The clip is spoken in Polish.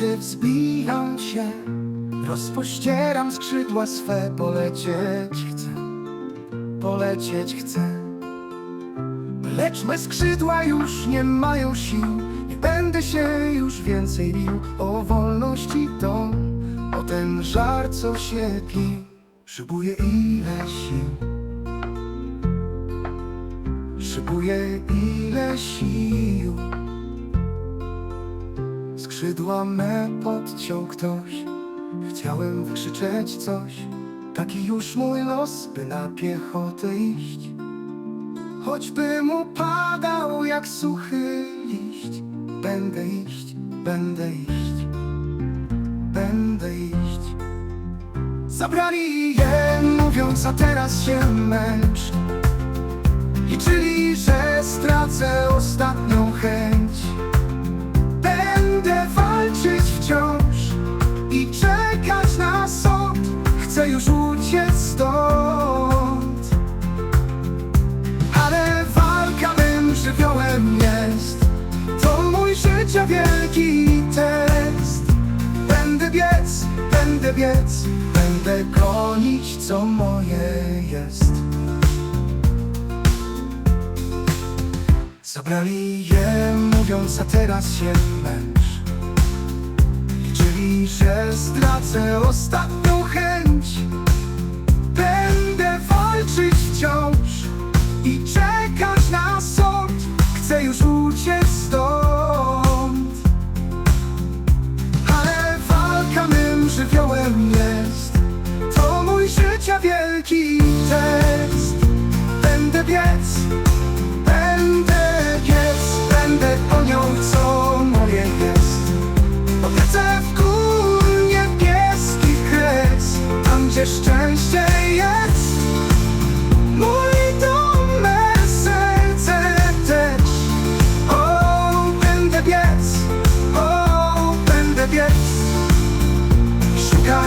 gdy wzbijam się Rozpościeram skrzydła swe, polecieć chcę Polecieć chcę. Lecz me skrzydła już nie mają sił Nie będę się już więcej bił O wolności dom O ten żar, co się tli Szybuję ile sił. Szybuję ile sił Skrzydła me podciął ktoś. Chciałem wykrzyczeć coś. Taki już mój los, by na piechotę iść. Choćbym upadał jak suchy liść. Będę iść, będę iść Będę iść. Zabrali je, mówiąc, a teraz się męcz. Liczyli, że stracę ostatnią Chcę już uciec stąd. Ale walka mym żywiołem jest. To mój życia wielki test. Będę biec, będę biec Będę gonić co moje jest. Zabrali je, mówiąc, a teraz się męcz. Liczyli, że stracę ostatnią i czekać na sąd. Chcę już uciec stąd. Ale walka mym żywiołem jest. To mój życia wielki test Będę biec, będę biec Będę gonią co moje jest. Polecę w gór niebieski kres. Tam gdzie szczęście